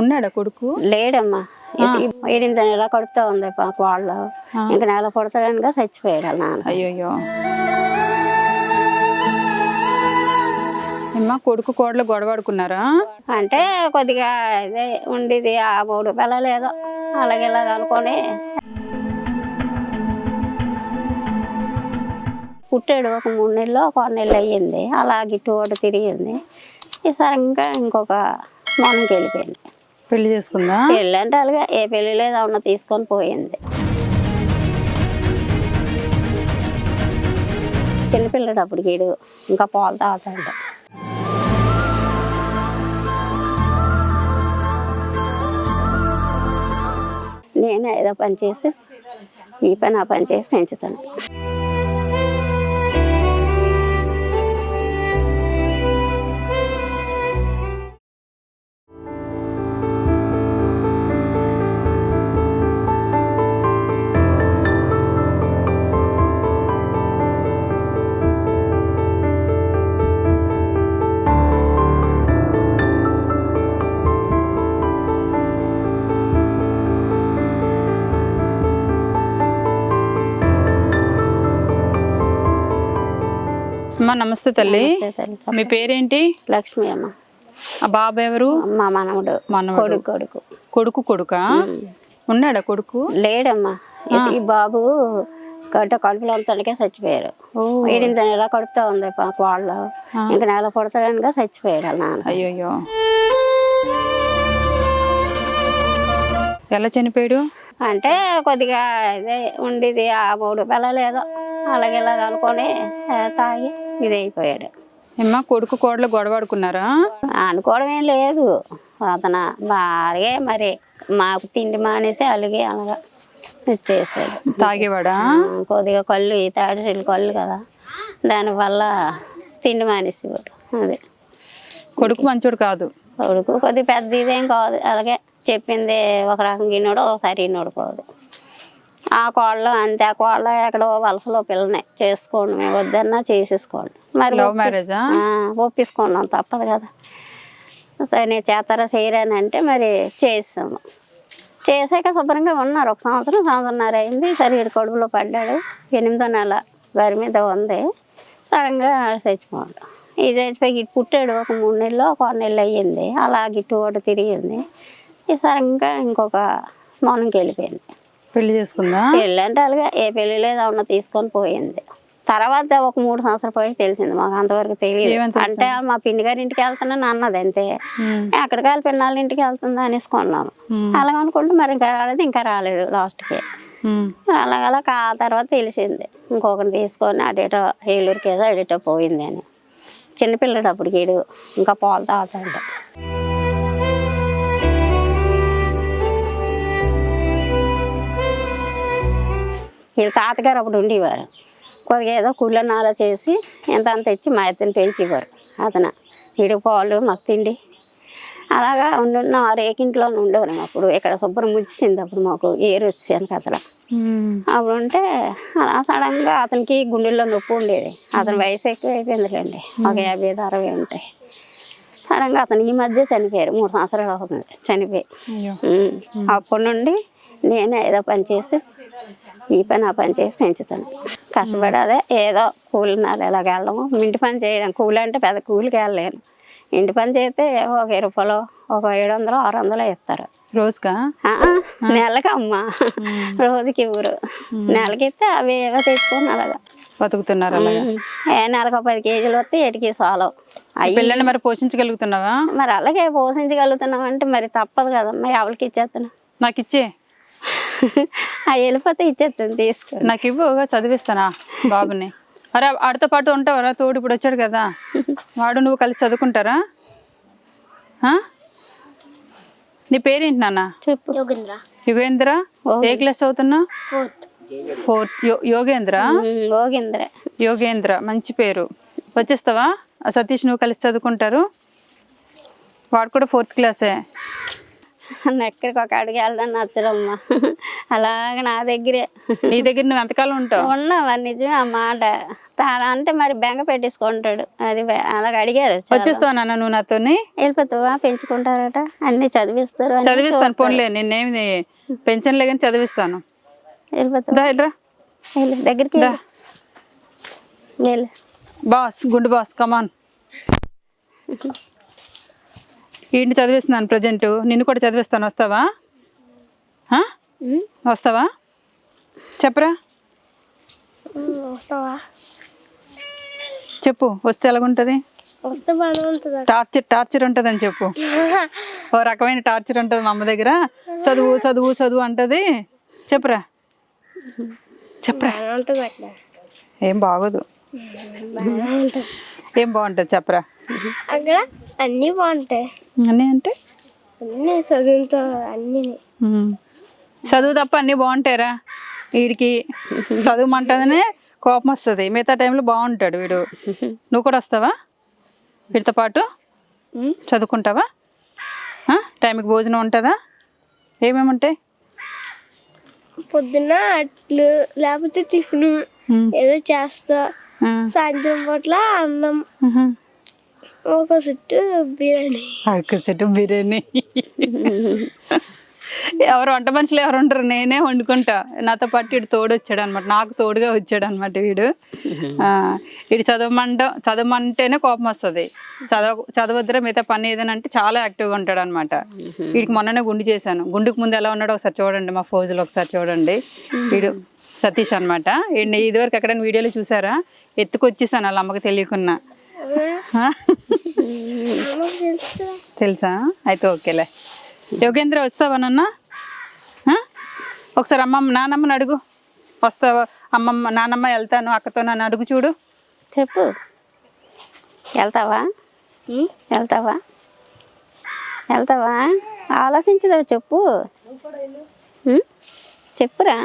ఉన్నాడా కొడుకు? లేడమ్మా. ఏడింత నెల కడుపుతా ఉంది పాప వాళ్ళు. ఇంకా నెల పుడతాడనగా చచ్చిపోయాడు నాన్న. అమ్మా కొడుకు కోడలు గొడవాడుకున్నారా అంటే కొద్దిగా ఇదే ఉండేది ఆ మూడు పిల్లలు ఏదో అలాగే ఇలాగ అనుకొని. పుట్టాడు ఒక మూడు నెలలు ఒక ఆరు నెలలు అయ్యింది. అలా గిట్టు ఓటు తిరిగింది. ఈసారి ఇంకా ఇంకొక మొన్నకి వెళ్ళిపోయింది. పెళ్ళి చేసుకుందా? పెళ్ళి అంటే అలాగే ఏ పెళ్ళి లేదు అవున తీసుకొని పోయింది. చిన్నపిల్లడు అప్పుడు గీడు ఇంకా పాలు తాగుతాడు. నేను ఏదో పని చేసి ఈ పని ఆ పని చేసి పెంచుతాను. నమస్తే తల్లి. మీ పేరేంటి? లక్ష్మి అమ్మ. ఆ బాబు ఎవరు? మా మనవడు. మనవడు. కొడుకు కొడుకు. కొడుకు కొడుకా? ఉన్నాడా కొడుకు? లేడమ్మా. ఈ బాబు గడ్డ కడుపులో తనకే చచ్చిపోయారు. ఏడింత నెల కడుపుతా ఉంది వాళ్ళు. ఇంకా నెల పుడతాడనగా చచ్చిపోయాడు నాన్న. అయ్యోయ్యో. ఎలా చనిపోయాడు? అంటే కొద్దిగా ఇదే ఉండేది ఆ మూడు పిల్లలు ఏదో అలాగే ఇలాగ అనుకొని తాగి ఇది అయిపోయాడు కొడుకు కోడలు గొడవాడుకున్నారా? అనుకోవడం ఏం లేదు. అతను బాగా మరి మాకు తిండి మానేసి అలాగే అలాగా ఇచ్చేసాడు తాగేవాడా? కొద్దిగా కళ్ళు ఈ తాడిసెలు కళ్ళు కదా. దానివల్ల తిండి మానేసేవాడు అదే. కొడుకు మంచోడు కాదు. కొడుకు కొద్దిగా పెద్ద ఇదేం కాదు అలాగే చెప్పింది ఒక రకంగా వినోడు ఒకసారి వినోడు కాదు. ఆ కోళ్ళు అంతే ఆ కోళ్ళు ఎక్కడో వలసలో పిల్లని చేసుకోండి మేము వద్దన్నా చేసేసుకోండి మరి ఒప్పించుకున్నాం తప్పదు కదా. సరే నేను చేస్తారా చేయరని అంటే మరి చేసాము చేసాక శుభ్రంగా ఉన్నారు ఒక సంవత్సరం సంవత్సరంన్నర అయింది. సరే ఈడు కడుపులో పడ్డాడు. ఎనిమిదో నెల గారి మీద ఉంది. సడన్గా చచ్చిపోయాడు. ఈ చచ్చిపోయి ఇటు పుట్టాడు ఒక మూడు నెలలు ఒక ఆరు నెలలు అయ్యింది. అలా గిట్టు ఓటు తిరిగింది. ఈ సడన్గా ఇంకొక మౌనంకి వెళ్ళిపోయింది. పెళ్ళి చేసుకుందా పెళ్ళి అంటే అలాగే ఏ పెళ్ళి లేదు అవున తీసుకొని పోయింది తర్వాత ఒక మూడు సంవత్సరాలు పోయి తెలిసింది మాకు అంతవరకు తెలియదు? అంటే మా పిండి గారి ఇంటికి వెళ్తానని అన్నది అంతే. ఎక్కడికి వెళ్ళి పిన్నాళ్ళ ఇంటికి వెళ్తుందా అనేసి కొన్నాము ఉమ్. అలాగ అనుకుంటే మరి ఇంకా రాలేదు ఇంకా రాలేదు లాస్ట్కి. అలాగలా ఆ తర్వాత తెలిసింది ఇంకొకరిని తీసుకొని అడేటో ఏలూరుకి ఏదో అడేటో పోయింది అని చిన్నపిల్లడు అప్పుడు గీడు ఇంకా పాలు తాగుతాడు వీళ్ళ తాతగారు అప్పుడు ఉండేవారు. కొద్దిగా ఏదో కుళ్ళనాల చేసి ఎంత అంత ఇచ్చి మా ఇద్దరిని పెంచేవారు అతను. ఇడు పాలు మాకు తిండి. అలాగా ఉండున్న రేకింట్లో ఉండేవారు అప్పుడు. ఇక్కడ శుభ్రం ముచ్చింది అప్పుడు మాకు ఏరు వచ్చాను అసలు. ఉమ్. అప్పుడు ఉంటే అలా సడన్గా అతనికి గుండెల్లో నొప్పి ఉండేది. అతని వయసు ఎక్కువ అయిపోయిందిలేండి. ఒక యాభై ఐదు అరవై ఉంటాయి. సడన్గా అతను ఈ మధ్య చనిపోయారు. మూడు సంవత్సరాలు అవుతుంది చనిపోయి. అప్పటి నుండి నేనే ఏదో పని చేసి ఈ పని ఆ పని చేసి పెంచుతాను. కష్టపడి అదే ఏదో కూలి నాలు ఎలాగ వెళ్ళడము. ఇంటి పని చేయడం కూలి అంటే పెద్ద కూలికి వెళ్ళలేను. ఇంటి పని చేస్తే ఒక ఇరవై రూపాయలు ఒక ఏడు వందలు ఆరు వందలు ఇస్తారు. రోజుకా? నెలకి అమ్మా. రోజుకి ఇవ్వరు నెలకి ఇస్తే అవి ఏవో తెచ్చుకొని అలాగా. బతుకుతున్నారు అలాగా. ఏ నెలకు పది కేజీలు వస్తే ఎటికి సాలవు పిల్లల్ని మరి పోషించగలుగుతున్నావా? మరి అలాగే పోషించగలుగుతున్నాం అంటే మరి తప్పదు కదమ్మా ఎవరికి ఇచ్చేస్తున్నాం నాకు ఇచ్చే అవి వెళ్ళిపోతే ఇచ్చేస్తాను తీసుకో. నాకు ఇవ్వు చదివిస్తానా బాబుని. అరే ఆడితో పాటు ఉంటావరా తోడు ఇప్పుడు వచ్చాడు కదా. వాడు నువ్వు కలిసి చదువుకుంటారా? ఆ? నీ పేరేంటి నాన్న? చెప్పు. యుగేంద్ర. ఏ క్లాస్ చదువుతున్నా ఫోర్త్. యోగేంద్ర? ఉమ్, గోగింద్ర యోగేంద్ర మంచి పేరు. వచ్చేస్తావా? సతీష్ నువ్వు కలిసి చదువుకుంటారు. వాడు కూడా ఫోర్త్ క్లాసే. ఎక్కడికి ఒక అడిగి వెళ్దాం నచ్చడమ్మా అలాగ నా దగ్గరే. నీ దగ్గర నువ్వు ఎంతకాలం ఉంటావు? ఉన్నా మరి నిజమే ఆ మాట. తాను అంటే మరి బెంగ పెట్టేసుకుంటాడు. అది బె- అలాగ అడిగారు చాలా. నాన్న నువ్వు నాతోని? వెళ్ళిపోతావా? పెంచుకుంటారట. అన్ని చదివిస్తారు అన్ని చదివిస్తాను పోన్లే నిన్నేమి పెన్షన్లే కానీ చదివిస్తాను. వెళ్ళిపోతావా? దా వెళ్ళరా. వెళ్ళు దగ్గరికి వెళ్ళు. వెళ్ళు. Boss good boss come on. ఏంటి చదివిస్తున్నాను ప్రజెంట్ నిన్ను కూడా చదివిస్తాను వస్తావా? వస్తావా? చెప్పరా? వస్తావా? చెప్పు వస్తే ఎలాగుంటుంది? ఉంటుంది టార్చర్ టార్చర్ ఉంటుందని చెప్పు. ఓ రకమైన టార్చర్ ఉంటుంది మా అమ్మ దగ్గర. చదువు చదువు చదువు అంటది. చెప్పురా? చెప్పరా? ఉంటుంది ఏం బాగోదు. ఉంటుంది ఏం బాగుంటుంది చెప్పరా? అక్కడ అన్నీ బాగుంటాయి. అన్నీ అంటే? అన్నీ చదువుతో అన్నీ. చదువు తప్ప అన్నీ బాగుంటాయిరా. వీడికి చదువుమంటదనే కోపం వస్తుంది. మిగతా టైంలో బాగుంటాడు వీడు. నువ్వు కూడా వస్తావా? వీడితో పాటు? చదువుకుంటావా? టైంకి భోజనం ఉంటుందా? ఏమేమి ఉంటాయి? పొద్దున్న అట్లు లేకపోతే టిఫిన్. ఏదో చేస్తా. సాయంత్రం పూట్ల అన్నం. ఒక సుట్టు బిర్యానీ. సెట్ బిర్యానీ. ఎవరు వంట మనుషులు ఎవరు ఉంటారు? నేనే వండుకుంటా. నాతో పాటు వీడు తోడు వచ్చాడు అనమాట నాకు తోడుగా వచ్చాడు అనమాట వీడు. ఆ, వీడు చదవమంట చదవమంటేనే కోపం వస్తుంది. చదవ చదవద్దురా మిగతా పని ఏదైనా అంటే చాలా యాక్టివ్గా ఉంటాడు అనమాట వీడికి మొన్ననే గుండు చేశాను. గుండుకు ముందు ఎలా ఉన్నాడో ఒకసారి చూడండి మా ఫోజులో ఒకసారి చూడండి. వీడు సతీష్ అనమాట ఇదివరకు ఎక్కడైనా వీడియోలో చూసారా? ఎత్తుకొచ్చేసాను వాళ్ళ అమ్మకి తెలియకున్నా తెలుసు తెలుసా? అయితే ఓకేలే. యోగేంద్ర వస్తావా నాన్న? ఒకసారి అమ్మమ్మ నానమ్మని అడుగు. వస్తావా? అమ్మమ్మ నానమ్మ వెళ్తాను అక్కతో నన్ను అడుగు చూడు. చెప్పు. వెళ్తావా? వెళ్తావా? వెళ్తావా? ఆలోచించదు చెప్పు? చెప్పురా.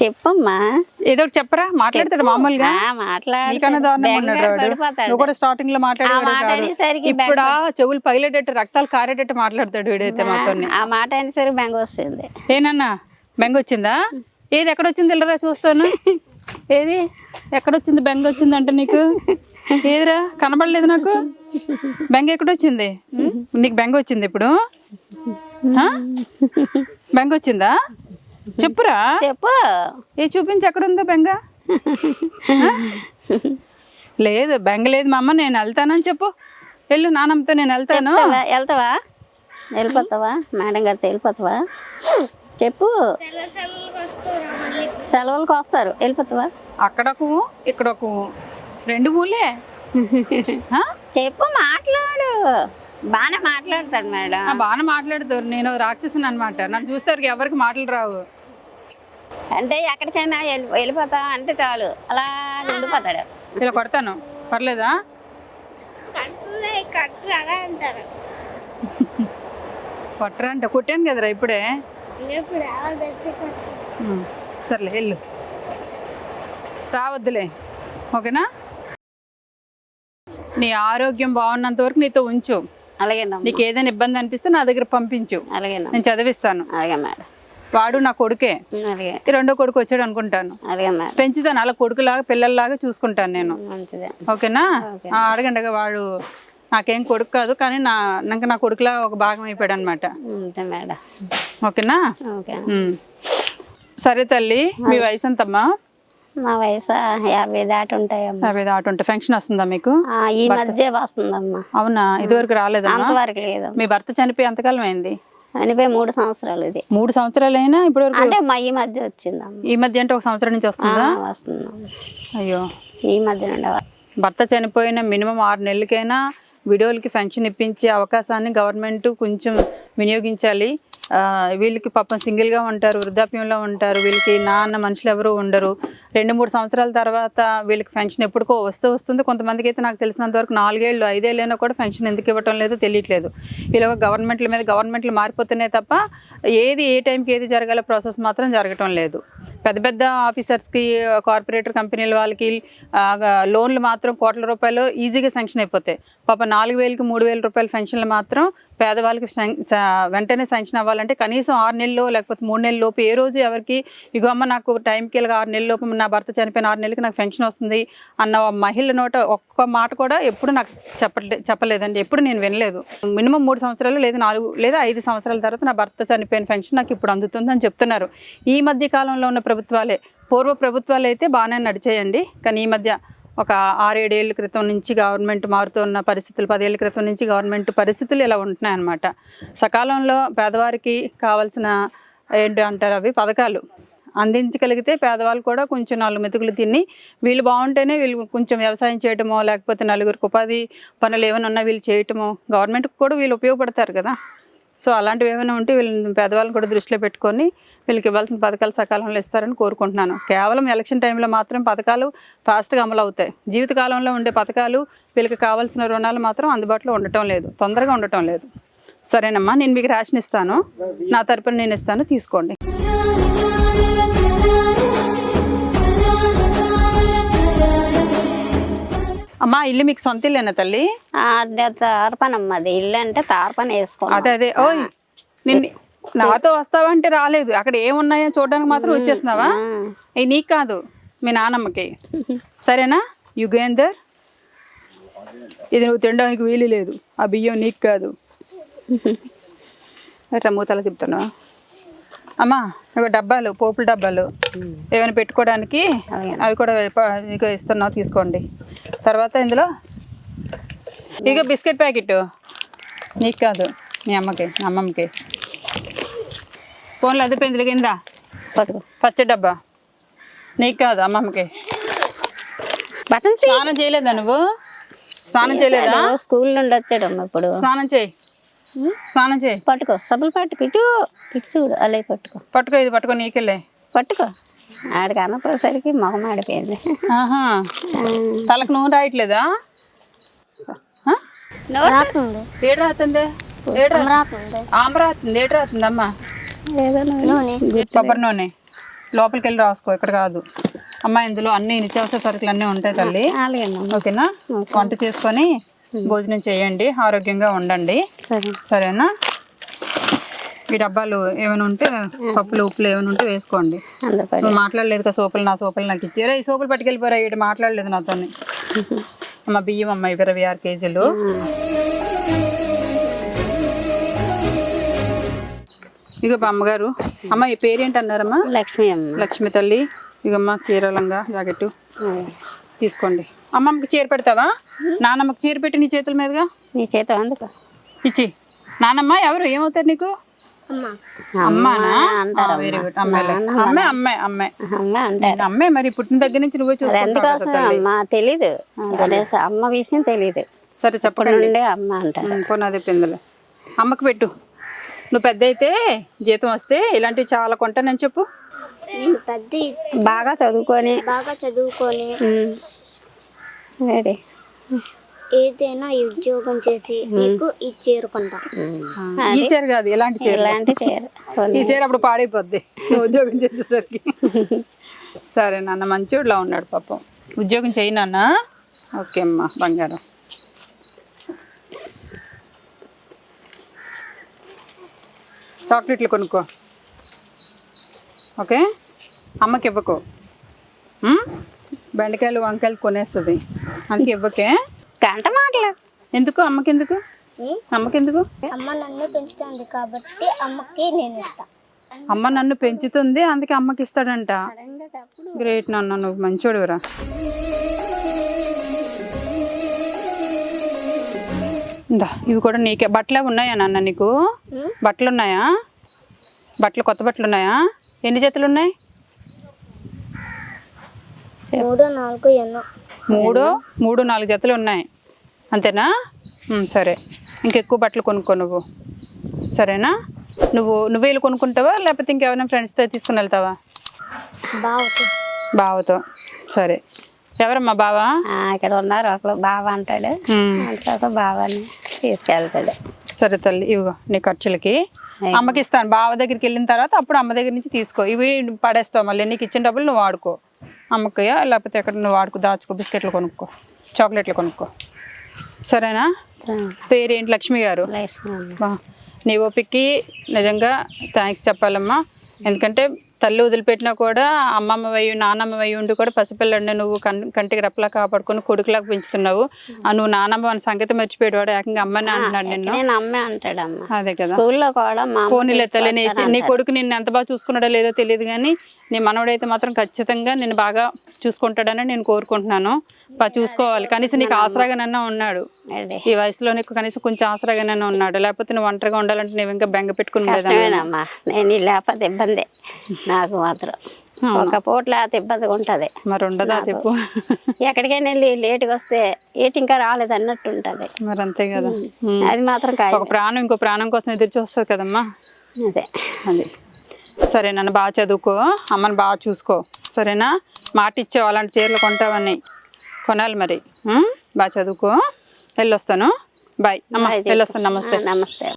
చెప్పమ్మా. ఏదో ఒకటి చెప్పరా? మాట్లాడతాడు మామూలుగా? మాట్లాడు. కూడా స్టార్టింగ్లో ఆ మాట్లాడేవాడు మాట కాదు. అనేసరికి ఇప్పుడు చెవులు పగిలేటట్టు రక్తాలు కారేటట్టు మాట్లాడతాడు వీడైతే మాతో ఆ మాట అనేసరికి బెంగ వస్తుంది. ఏనన్నా? బెంగ వచ్చిందా? ఏది ఎక్కడొచ్చింది వెళ్ళరా చూస్తాను. ఏది? ఎక్కడొచ్చింది బెంగ వచ్చిందంట నీకు? ఏదిరా? కనబడలేదు నాకు? బెంగ ఎక్కడొచ్చింది? నీకు బెంగ వచ్చింది ఇప్పుడు? బెంగ వచ్చిందా? చెప్పురా. చెప్పు. ఏ చూపించి ఎక్కడుందో బెంగ. ఆ? లేదు బెంగ లేదు మా అమ్మ నేను వెళ్తానని చెప్పు. వెళ్ళు నానమ్మతో నేను వెళ్తాను. వెళ్తావా? వెళ్ళిపోతావా? మేడం గారితో వెళ్ళిపోతావా? చెప్పు. సెలవులకు వస్తారు. వెళ్ళిపోతావా? అక్కడకు ఇక్కడకు. రెండు ఆ? చెప్పు మాట్లాడు. బాగానే మాట్లాడతాడు మేడం. బాగానే మాట్లాడుతారు. నేను రాక్షసుని అనమాట నాకు చూస్తారు ఎవరికి మాటలు రావు. అంటే ఎక్కడికైనా వెళ్ళి- వెళ్ళిపోతా అంటే చాలు. అలా ఉండిపోతాడు. ఇలా కొడతాను. పర్లేదా? కొట్టరా అంటే కొట్టాను కదరా ఇప్పుడే. సర్లే వెళ్ళు. రావద్దులే. ఓకేనా? నీ ఆరోగ్యం బాగున్నంత వరకు నీతో ఉంచు. నీకు ఏదైనా ఇబ్బంది అనిపిస్తే నా దగ్గర పంపించు. నేను చదివిస్తాను. అలాగే మేడం వాడు నా కొడుకే. అలాగే. ఈ రెండో కొడుకు వచ్చాడు అనుకుంటాను. అలాగే మేడం పెంచుతాను అలా కొడుకులాగా పిల్లల్లాగా చూసుకుంటాను నేను. మంచిదే. ఓకేనా? ఆ, అడగండి వాడు. నాకేం కొడుకు కాదు కానీ నా నాకు నా కొడుకులా ఒక భాగం అయిపోయాడు అనమాట అంతే మేడం. ఓకేనా? ఓకే. ఉమ్. సరే తల్లి మీ వయసు ఎంతమ్మా? మా వయసు? యాభై దాటి ఉంటాయమ్మా. యాభై దాటి ఉంటే ఫంక్షన్ వస్తుందా మీకు? ఆ, ఈ మధ్య వస్తుందమ్మా. అవునా? ఇదివరకు రాలేదమ్మా? అంతవరకు లేదమ్మా మీ భర్త చనిపోయి ఎంతకాలం అయింది? చనిపోయి మూడు సంవత్సరాలు ఇది. మూడు సంవత్సరాలు అయినా వరకు అంటే మా ఈ మధ్య వచ్చిందమ్మా. ఈ మధ్య అంటే ఒక సంవత్సరం నుంచి ఆ, వస్తుందా వస్తుందమ్మా. అయ్యో. ఈ మధ్య నుండి వస్తుంది. భర్త చనిపోయిన మినిమం ఆరు నెలలకైనా విడోలకి పెన్షన్ ఇప్పించే అవకాశాన్ని గవర్నమెంట్ కొంచెం వినియోగించాలి. ఆ, వీళ్ళకి పాపం సింగిల్గా ఉంటారు వృద్ధాప్యంలో ఉంటారు వీళ్ళకి నాన్న మనుషులు ఎవరు ఉండరు. రెండు మూడు సంవత్సరాల తర్వాత వీళ్ళకి పెన్షన్ ఎప్పటికో వస్తూ వస్తుంది. కొంతమందికి అయితే నాకు తెలిసినంత వరకు నాలుగేళ్ళు ఐదేళ్ళైనా కూడా పెన్షన్ ఎందుకు ఇవ్వటం లేదు తెలియట్లేదు. ఇలాగ గవర్నమెంట్ల మీద గవర్నమెంట్లు మారిపోతున్నాయి తప్ప ఏది ఏ టైంకి ఏది జరగాల ప్రాసెస్ మాత్రం జరగటం లేదు. పెద్ద పెద్ద ఆఫీసర్స్కి కార్పొరేటర్ కంపెనీల వాళ్ళకి లోన్లు మాత్రం కోట్ల రూపాయలు ఈజీగా శాంక్షన్ అయిపోతాయి. పాప నాలుగు వేలకి మూడు వేల రూపాయల పెన్షన్లు మాత్రం పేదవాళ్ళకి వెంటనే శాంక్షన్ అవ్వాలంటే కనీసం ఆరు నెలలు లేకపోతే మూడు నెలల లోపు ఏ రోజు ఎవరికి ఇగో అమ్మ నాకు టైంకి వెళ్ళి ఆరు నెలల లోపు నా భర్త చనిపోయిన ఆరు నెలలకి నాకు పెన్షన్ వస్తుంది అన్న మహిళ నోట ఒక్క మాట కూడా ఎప్పుడు నాకు చెప్పలే చెప్పలేదండి. ఎప్పుడు నేను వినలేదు. మినిమం మూడు సంవత్సరాలు లేదా నాలుగు లేదా ఐదు సంవత్సరాల తర్వాత నా భర్త చనిపోయిన పెన్షన్ నాకు ఇప్పుడు అందుతుంది అని చెప్తున్నారు. ఈ మధ్య కాలంలో ఉన్న ప్రభుత్వాలే పూర్వ ప్రభుత్వాలు అయితే బాగానే నడిచేయండి. కానీ ఈ మధ్య ఒక ఆరేడేళ్ళ క్రితం నుంచి గవర్నమెంట్ మారుతున్న పరిస్థితులు పదేళ్ళ క్రితం నుంచి గవర్నమెంట్ పరిస్థితులు ఇలా ఉంటున్నాయన్నమాట. సకాలంలో పేదవారికి కావాల్సిన ఏంటి అంటారు అవి? పథకాలు అందించగలిగితే పేదవాళ్ళు కూడా కొంచెం నాలుగు మెతుకులు తిని వీళ్ళు బాగుంటేనే వీళ్ళు కొంచెం వ్యవసాయం చేయటమో లేకపోతే నలుగురికి ఉపాధి పనులు ఏమైనా ఉన్నా వీళ్ళు చేయటమో గవర్నమెంట్కి కూడా వీళ్ళు ఉపయోగపడతారు కదా. సో అలాంటివి ఏమైనా ఉంటే వీళ్ళని పేదవాళ్ళని కూడా దృష్టిలో పెట్టుకొని వీళ్ళకి ఇవ్వాల్సిన పథకాలు సకాలంలో ఇస్తారని కోరుకుంటున్నాను. కేవలం ఎలక్షన్ టైంలో మాత్రం పథకాలు ఫాస్ట్గా అమలు అవుతాయి. జీవితకాలంలో ఉండే పథకాలు వీళ్ళకి కావాల్సిన రుణాలు మాత్రం అందుబాటులో ఉండటం లేదు. తొందరగా ఉండటం లేదు. సరేనమ్మా నేను మీకు రేషన్ ఇస్తాను. నా తరపున నేను ఇస్తాను. తీసుకోండి. అమ్మా ఇల్లు మీకు సొంత ఇల్లేనా తల్లి? తార్పనమ్మ అది ఇల్లు అంటే తార్పన వేసుకోవాలి అదే అదే. ఓయ్ నిన్ను నాతో వస్తావంటే రాలేదు. అక్కడ ఏమున్నాయో చూడడానికి మాత్రం వచ్చేస్తున్నావా? అవి నీకు కాదు మీ నానమ్మకి సరేనా? యుగేందర్? ఇది నువ్వు తినడానికి వీలు లేదు. ఆ బియ్యం నీకు కాదు. ఎట్లా మూతలు తిప్పుతున్నావు? అమ్మా ఇక డబ్బాలు పోపుల డబ్బాలు ఏమైనా పెట్టుకోవడానికి అవి కూడా ఇక ఇస్తున్నావు తీసుకోండి. తర్వాత ఇందులో ఇక బిస్కెట్ ప్యాకెట్. నీకు కాదు మీ అమ్మకి అమ్మమ్మకి. ఫోన్లో అది పెందులు కింద పట్టుకో. పచ్చ డబ్బా. నీకు కాదు అమ్మమ్మకి. బటన్ స్నానం చేయలేదా నువ్వు? స్నానం చేయలేదా? స్కూల్ నుండి వచ్చాడమ్మ ఇప్పుడు. స్నానం చేయి. స్నానం చేయి. పట్టుకో. సబ్బులు పట్టుకో ఇటు ఇటు చూడు. అలాగే పట్టుకో. పట్టుకో ఇది పట్టుకో నీకెళ్ళే. పట్టుకో. ఆడికి అన్నపోయేసరికి మొహం ఆడిపోయింది. ఆహా. తలకు నూనె రాయట్లేదా? ఏడు రాతుంది? ఏడు రాతుంది. రాతుంది. అమ్మ. కొబ్బరి నూనె. లోపలికి వెళ్ళి రాసుకో ఇక్కడ కాదు. అమ్మ ఇందులో అన్ని నిత్యావసర సరుకులు అన్నీ ఉంటాయి తల్లి. ఓకేనా? వంట చేసుకొని భోజనం చేయండి ఆరోగ్యంగా ఉండండి. సరే. సరేనా? ఈ డబ్బాలు ఏమైనా ఉంటే పప్పులు ఉప్పులు ఏమైనా ఉంటే వేసుకోండి. నువ్వు మాట్లాడలేదు కదా సోపులు నా సోపులు నాకు ఇచ్చారా. ఈ సోపులు పట్టుకెళ్ళిపోరా ఇటు మాట్లాడలేదు నాతో అమ్మ బియ్యం అమ్మ ఇరవై ఆరు కేజీలు. ఇక అమ్మగారు. అమ్మ ఈ పేరేంటి అన్నారమ్మా లక్ష్మి అమ్మ. లక్ష్మి తల్లి. ఇగమ్మ చీరలంగా జాకెట్ తీసుకోండి. అమ్మమ్మకి చీర పెడతావా? నానమ్మకి చీర పెట్టి నీ చేతుల మీదుగా? నీ చేత అందుకో. ఇచ్చి. నానమ్మ ఎవరు? ఏమవుతారు నీకు? అమ్మ. అమ్మానా? అంటారు వెరీ గుడ్ అమ్మాయి అమ్మాయి అమ్మాయి అమ్మాయి అమ్మ అంటారు. అమ్మాయి మరి పుట్టిన దగ్గర నుంచి నువ్వే ఎందుకోసం. అమ్మ తెలీదు. అదే స- అమ్మ విషయం తెలీదు. సరే చెప్పండి. నుండే అమ్మ అంటారు. పోనాది పిందలే. అమ్మకి పెట్టు. నువ్వు పెద్ద అయితే జీతం వస్తే ఇలాంటివి చాలా కొంటానని చెప్పు. పెద్ద బాగా చదువుకొని బాగా చదువుకొని రెడీ. ఏదైనా ఉద్యోగం చేసి నీకు ఈ చేరుకుంటా ఈ చీర కాదు ఇలాంటి చీర? ఇలాంటి చేయరు ఈ చీర అప్పుడు పాడైపోద్ది ఉద్యోగం చేసేసరికి. సరే నాన్న మంచివాడులా ఉన్నాడు పాపం. ఉద్యోగం చేయి నాన్న. ఓకే అమ్మా బంగారం. చాక్లెట్లు కొనుక్కో. ఓకే? అమ్మకి ఇవ్వకు? బెండకాయలు వంకాయలు కొనేస్తుంది. అందుకే ఇవ్వకే. గంట మాటలు. ఎందుకు? అమ్మకి ఎందుకు అమ్మకి ఎందుకు అమ్మ నన్ను పెంచుతుంది కాబట్టి అమ్మకి నేను అమ్మ నన్ను పెంచుతుంది అందుకే అమ్మకి ఇస్తాడంట. గ్రేట్ నాన్న నువ్వు మంచోడురా ఇందా ఇవి కూడా నీకే. బట్టలు ఉన్నాయా నాన్న నీకు? బట్టలు ఉన్నాయా బట్టలు కొత్త బట్టలు ఉన్నాయా ఎన్ని జతలు ఉన్నాయి? మూడు నాలుగు ఎన్నో. మూడు మూడు నాలుగు జతలు ఉన్నాయి. అంతేనా? సరే. ఇంకెక్కువ బట్టలు కొనుక్కో నువ్వు. సరేనా? నువ్వు నువ్వే వెళ్ళి కొనుక్కుంటావా? లేకపోతే ఇంకెవరైనా ఫ్రెండ్స్తో తీసుకుని వెళ్తావా? బాగుంది బావతో. సరే. ఎవరమ్మా బావా? ఇక్కడ ఉన్నారు ఒకరు బావ అంటాడు. అంత బావని తీసుకెళ్తాడు. సరే తల్లి ఇవిగో నీ ఖర్చులకి. అమ్మకి ఇస్తాను బావ దగ్గరికి వెళ్ళిన తర్వాత అప్పుడు అమ్మ దగ్గర నుంచి తీసుకో. ఇవి పడేస్తావు మళ్ళీ. నీకు ఇచ్చిన డబ్బులు నువ్వు వాడుకో. అమ్మకి లేకపోతే ఎక్కడ నువ్వు వాడుకో దాచుకో బిస్కెట్లు కొనుక్కో చాక్లెట్లు కొనుక్కో. సరేనా? పేరేంటి లక్ష్మి గారు? నీ ఓపిక్కి నిజంగా థ్యాంక్స్ చెప్పాలమ్మా. ఎందుకంటే తల్లి వదిలిపెట్టినా కూడా అమ్మమ్మ వయ్యి నానమ్మ వయ్యి ఉండి కూడా పసిపిల్లండి నువ్వు కం కంటికి రెప్పలా కాపాడుకొని కొడుకులాగా పెంచుతున్నావు. ఆ నువ్వు నానమ్మ అని సంగతి మర్చిపోయాడు ఏకంగా అమ్మని అంటున్నాడు నిన్ను నేను అమ్మే అంటాడమ్మ. అదే కదా. స్కూల్లో కూడా అమ్మ పోనీలే తల్లి నీ కొడుకు నిన్ను ఎంత బాగా చూసుకున్నాడో లేదో తెలియదు కానీ నీ మనవడైతే మాత్రం ఖచ్చితంగా నిన్ను బాగా చూసుకుంటాడని నేను కోరుకుంటున్నాను. బాగా చూసుకోవాలి. కనీసం నీకు ఆసరాగానన్నా ఉన్నాడు. ఈ వయసులో నీకు కనీసం కొంచెం ఆసరాగానన్నా ఉన్నాడు. లేకపోతే నువ్వు ఒంటరిగా ఉండాలంటే నువ్వు ఇంకా బెంగ పెట్టుకుని నేను లేకపోతే ఇబ్బంది. నాకు మాత్రం. ఒక పూట లేకపోతే ఇబ్బందిగా ఉంటుంది. మరి ఉండదా చెప్పు. ఎక్కడికైనా వెళ్ళి లేటుగా వస్తే ఏటి ఇంకా రాలేదు అన్నట్టు ఉంటుంది. మరి అంతే కదా. అది మాత్రం ఒక ప్రాణం ఇంకో ప్రాణం కోసం ఎదురు చూస్తుంది కదమ్మా. అదే అది. సరే నన్ను బాగా చదువుకో. అమ్మని బాగా చూసుకో. సరేనా? మాట ఇచ్చావు అలాంటి చీరలు కొంటావని. కొనాలి మరి? బాగా చదువుకో. వెళ్ళొస్తాను. బాయ్. అమ్మ వెళ్ళొస్తాను. నమస్తే. నమస్తే.